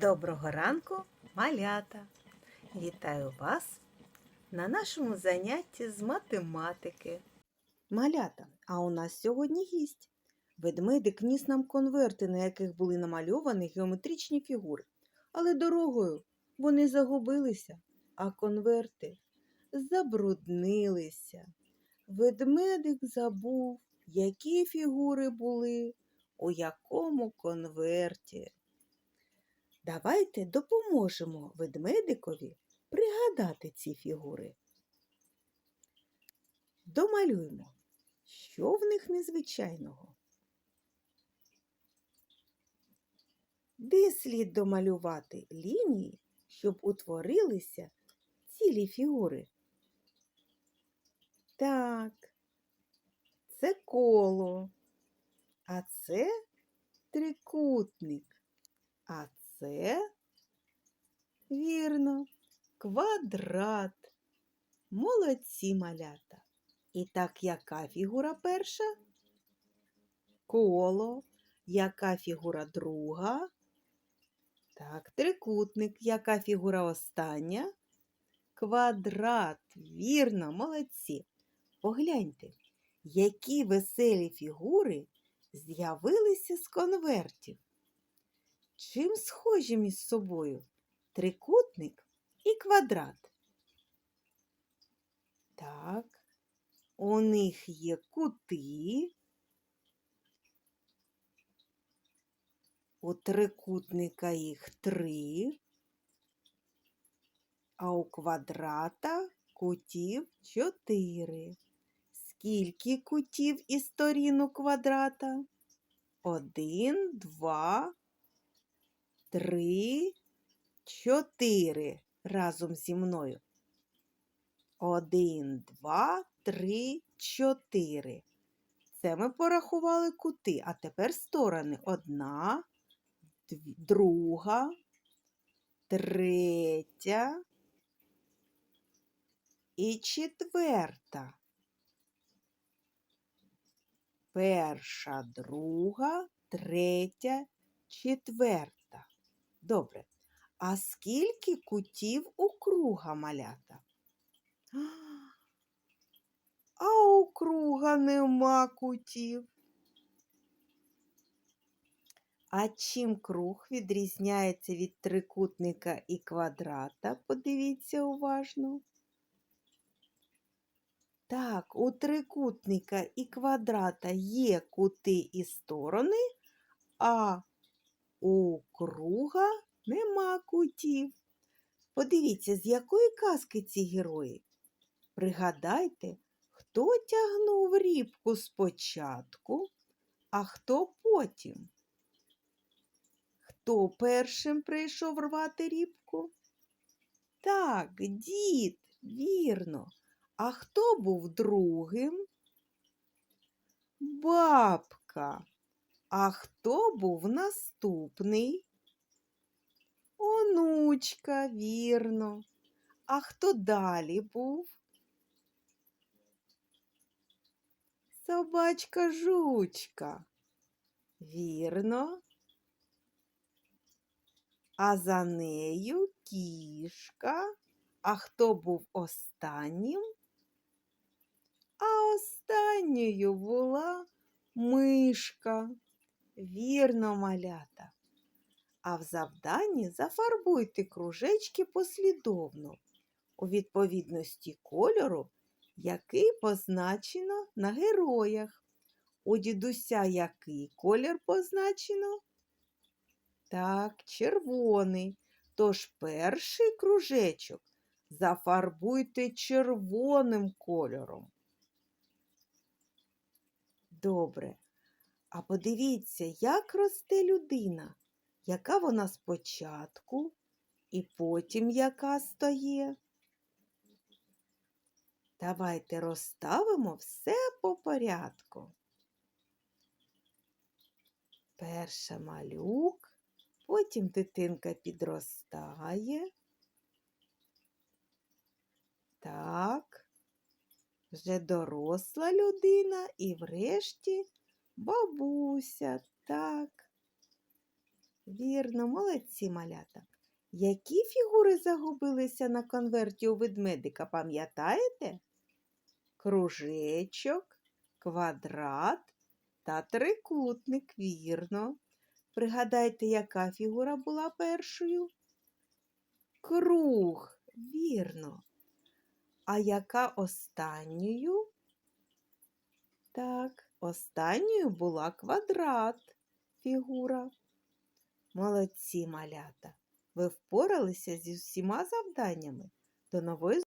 Доброго ранку, малята! Вітаю вас на нашому занятті з математики. Малята, а у нас сьогодні гість. Ведмедик ніс нам конверти, на яких були намальовані геометричні фігури. Але дорогою вони загубилися, а конверти забруднилися. Ведмедик забув, які фігури були у якому конверті. Давайте допоможемо ведмедикові пригадати ці фігури. Домалюємо, що в них незвичайного. Де слід домалювати лінії, щоб утворилися цілі фігури? Так, це коло, а це трикутник. А це, вірно, квадрат. Молодці малята. І так, яка фігура перша? Коло. Яка фігура друга? Так, трикутник. Яка фігура остання? Квадрат. Вірно, молодці. Погляньте, які веселі фігури з'явилися з конвертів. Чим схожі між собою трикутник і квадрат? Так, у них є кути. У трикутника їх три, а у квадрата кутів чотири. Скільки кутів і сторін у квадрата? Один, два, три, чотири разом зі мною. Один, два, три, чотири. Це ми порахували кути, а тепер сторони. Одна, друга, третя і четверта. Перша, друга, третя, четверта. Добре. А скільки кутів у круга малята? А у круга нема кутів. А чим круг відрізняється від трикутника і квадрата? Подивіться уважно. Так, у трикутника і квадрата є кути і сторони, а у круга нема кутів. Подивіться, з якої казки ці герої. Пригадайте, хто тягнув рібку спочатку, а хто потім. Хто першим прийшов рвати рібку? Так, дід, вірно. А хто був другим? Бабка. А хто був наступний? Онучка, вірно. А хто далі був? Собачка жучка. Вірно. А за нею кішка. А хто був останнім? А останньою була мишка. Вірно, малята. А в завданні зафарбуйте кружечки послідовно у відповідності кольору, який позначено на героях. У дідуся який колір позначено? Так, червоний. Тож перший кружечок зафарбуйте червоним кольором. Добре. А подивіться, як росте людина, яка вона спочатку і потім яка стає. Давайте розставимо все по порядку. Перша малюк, потім дитинка підростає. Так, вже доросла людина і врешті бабуся, так. Вірно, молодці малята. Які фігури загубилися на конверті у ведмедика, пам'ятаєте? Кружечок, квадрат та трикутник, вірно. Пригадайте, яка фігура була першою? Круг, вірно. А яка останньою? Так, останньою була квадрат фігура. Молодці малята. Ви впоралися зі всіма завданнями. До нової